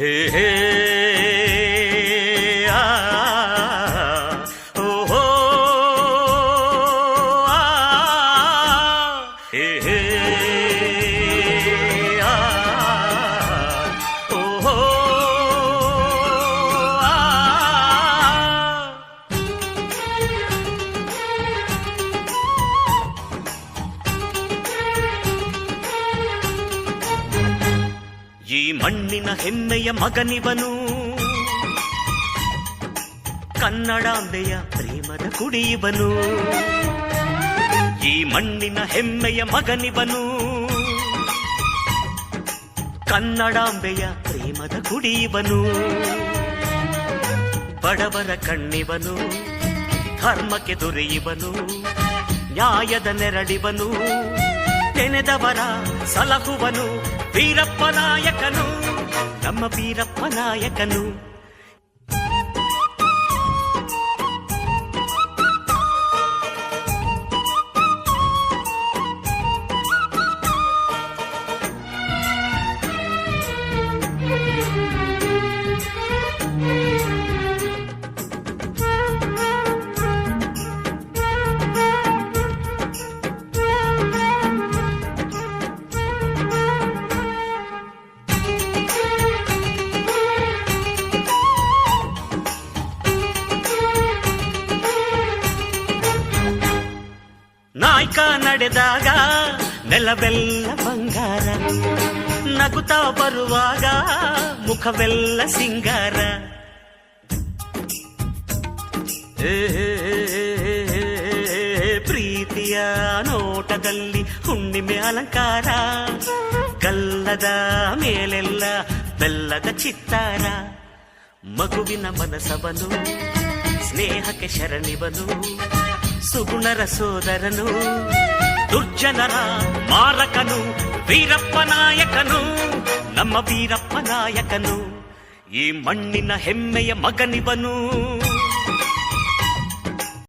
Hey, ah, oh, oh ah, hey. ಈ ಮಣ್ಣಿನ ಹೆಮ್ಮೆಯ ಮಗನಿವನು. ಕನ್ನಡಾಂಬೆಯ ಪ್ರೇಮದ ಕುಡಿಯುವನು. ಈ ಮಣ್ಣಿನ ಹೆಮ್ಮೆಯ ಮಗನಿವನು. ಕನ್ನಡಾಂಬೆಯ ಪ್ರೇಮದ ಕುಡಿಯುವನು. ಬಡವರ ಕಣ್ಣಿವನು, ಧರ್ಮಕ್ಕೆ ದೊರೆಯುವನು, ನ್ಯಾಯದ ನೆರಳಿವನು. ತೆನೆದವರ ಸಲಹುವನು ವೀರಪ್ಪ ನಾಯಕನು ನಮ್ಮ ವೀರಪ್ಪ ನಾಯ್ಕ ನಡೆದಾಗ ನೆಲವೆಲ್ಲ ಬಂಗಾರ. ನಗುತ್ತಾ ಬರುವಾಗ ಮುಖವೆಲ್ಲ ಸಿಂಗಾರ. ಪ್ರೀತಿಯ ನೋಟದಲ್ಲಿ ಹುಣ್ಣಿಮೆ ಅಲಂಕಾರ. ಕಲ್ಲದ ಮೇಲೆಲ್ಲ ಬೆಲ್ಲದ ಚಿತ್ತಾರ. ಮಗುವಿನ ಮನಸವನು ಸ್ನೇಹಕ್ಕೆ ಶರಣಿವನು ಸುಗುಣರ ಸೋದರನು ದುರ್ಜನರ ಮಾರಕನು ವೀರಪ್ಪ ನಾಯಕನು ನಮ್ಮ ವೀರಪ್ಪ ನಾಯಕನು ಈ ಮಣ್ಣಿನ ಹೆಮ್ಮೆಯ ಮಗನಿವನು